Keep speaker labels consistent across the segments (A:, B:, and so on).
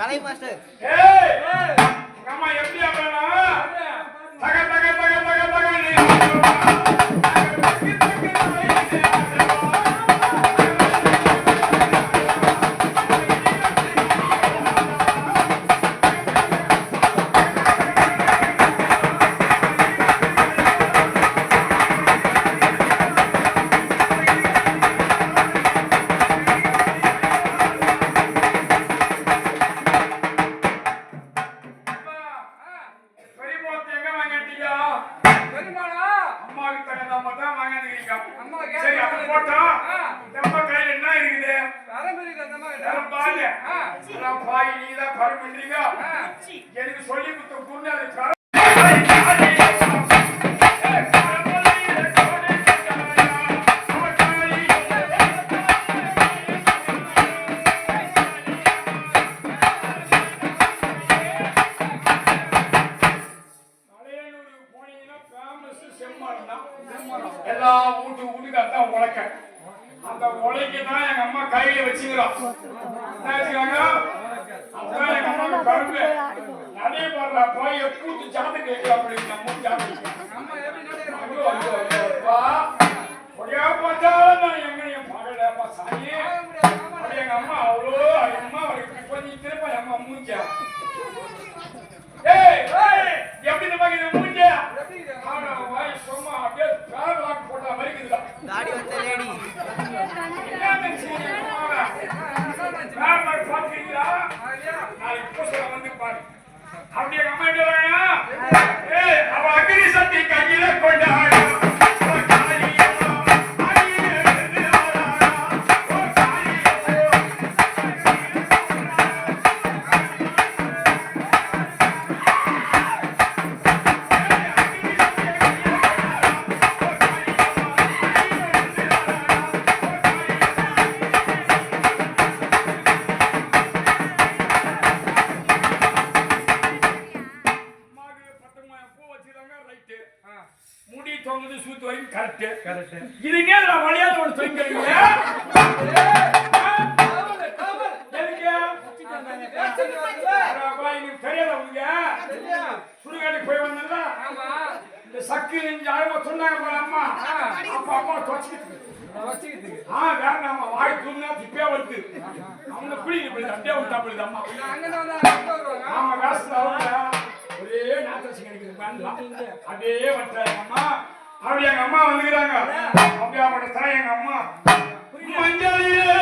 A: கலை master.
B: ஏய், அம்மா எப்படி தக, தக, தக, தக, தக, நீ சரி, அது போட்டோம். நம்ம கையில என்ன இருக்குது?
C: நரம்பு இருக்கு அந்த மாதிரி.
B: வேற பாரு.
C: ஆ.
B: அதான் பாய், நீதான் கருப்புன்றீங்க.
C: ஆ.
B: எனக்கு சொல்லி கொடுத்த குருணை எல்லா வீட்டு வீட்டுக்கு அதான் உழைக்க. அந்த உழைக்க தான் எங்க அம்மா கையில வச்சுக்கிறோம் அதான் எங்க அம்மா கரும்பு. நிறைய பாடுறா போய் கூத்து சாந்து கேட்கலாம் அப்படின்னு நம்ம ஜாதி
C: அம்மா எப்படி நடிக்கிறாங்க?
B: ஐயோ, ஐயோ, ஐயோ, நான் எங்க என் பாடலப்பா சாமி
C: வாங்க முடியாது, ஆமா.
B: அப்படி எங்க அம்மா அவ்வளோ எங்க அம்மா அவருக்கு கொஞ்சம் திரும்ப எங்க அம்மா மூஞ்சா ஏய் ஏய் எப்படி இந்த மாதிரி இந்த மூஞ்சா
C: எப்படி இது?
B: ஆனா வாய் சும்மா அப்படியே பேரலாக் போட்ட மாதிரி இருக்குதுடா
A: தாடி வச்ச லேடி
B: என்ன நினைச்சீங்க அம்மாவை?
C: ஆ, அதான் நான் சின்ன-
B: பேரலாக் பார்க்கிறீங்களா
C: ஆ, இல்லையா?
B: நாளைக்கு பூசல வந்து பாரு அப்படி எங்க அம்மா என்ன அவ அக்னி சக்தி கையில கொண்டாடு தொங்குது சூத்து வரைக்கும் கரெக்ட்
C: correct.
B: இதுக்கே நான் வழியாத ஒரு தொங்கிக்கிறீங்க
C: காவல், காவல்.
B: எதுக்கு
C: ஏச்சல் வருதுல?
B: அப்பா, எனக்கு தெரியாதா உனக்கு
C: இல்லையா?
B: சுடுகாட்டுக்கு போய் வந்தல
C: ஆமா.
B: இந்த சக்கு யாரோ சொன்னாங்க போல அம்மா. அப்பா அம்மா தொச்சுக்கிட்டு
C: நான் வச்சுக்கிட்டு.
B: ஆ வேண்டாம் வாய் தூங்கினா திப்பே வருது அவங்க பிள்ளை அப்படியே விட்டா அம்மா. ஆமா வேஸ்ட்ல ஒரே நாத்தரிசி கிடைக்குது அப்படியே வந்துட்டாங்க அம்மா அப்படி எங்க அம்மா வந்துக்கிறாங்க. அப்படியே அப்படி எங்க அம்மா. மஞ்சளிலே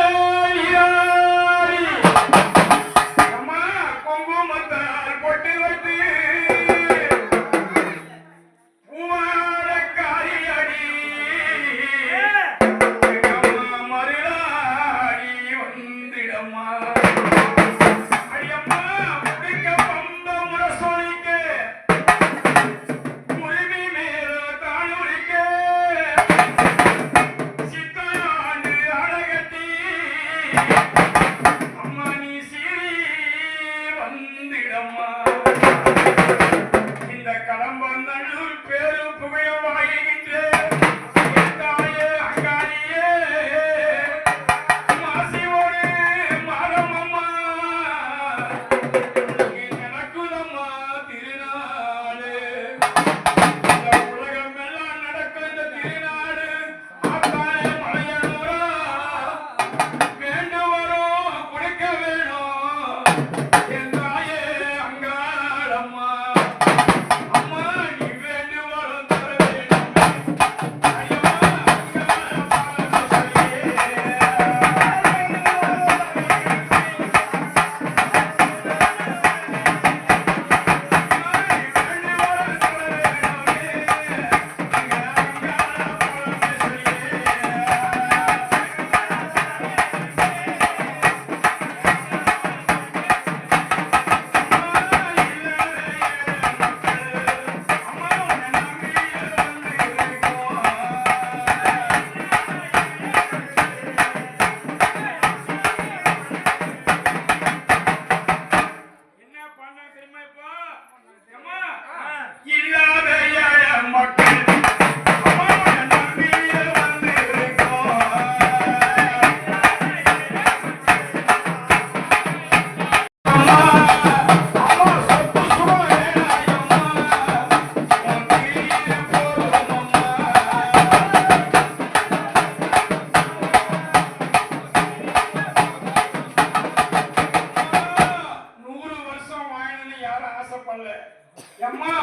B: அம்மா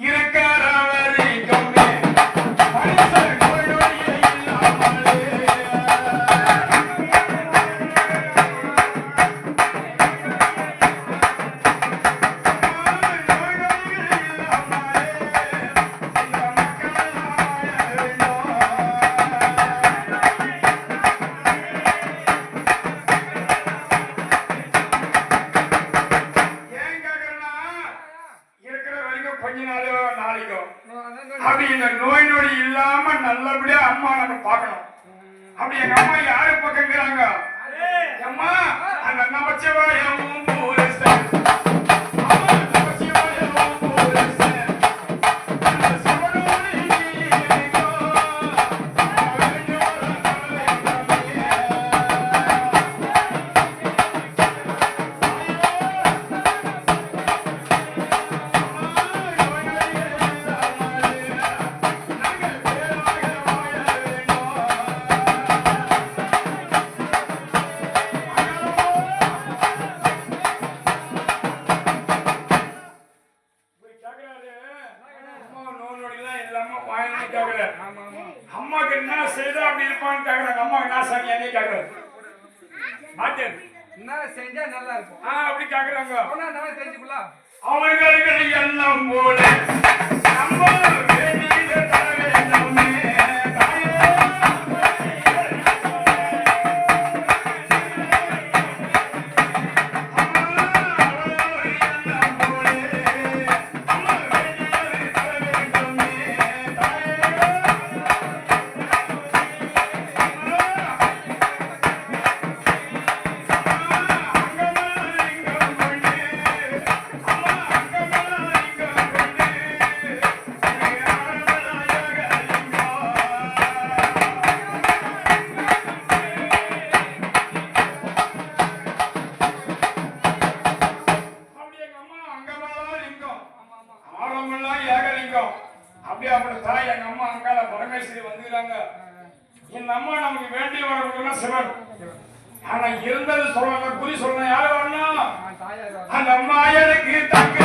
B: இருக்கிற கொஞ்ச நாளோ நாளைக்கோ. அப்படி இந்த நோய் நொடி இல்லாம நல்லபடியா அம்மா நம்ம பார்க்கணும். அப்படி எங்க அம்மா யாரு பக்கங்கிறாங்க அம்மா அந்த நமச்சவா என் கேக்குறாங்க அம்மா என்ன சாமி என்ன கேக்குறாங்க. மாட்டேன்
C: என்ன செஞ்சா நல்லா இருக்கும்
B: ஆ அப்படி கேக்குறாங்க.
C: அவனா நான் தெரிஞ்சுக்கலாம்
B: அவர்கள் எல்லாம் போல. நம்ம அப்படியே அப்படி தாய் எங்க அம்மா அங்கால பரமேஸ்வரி வந்துக்கிறாங்க இந்த அம்மா நமக்கு வேண்டி வரக்கூடிய சிவன். ஆனா இருந்தது சொல்லணும் குறி சொல்லணும் யாரு வரணும்? அந்த அம்மா எனக்கு தங்க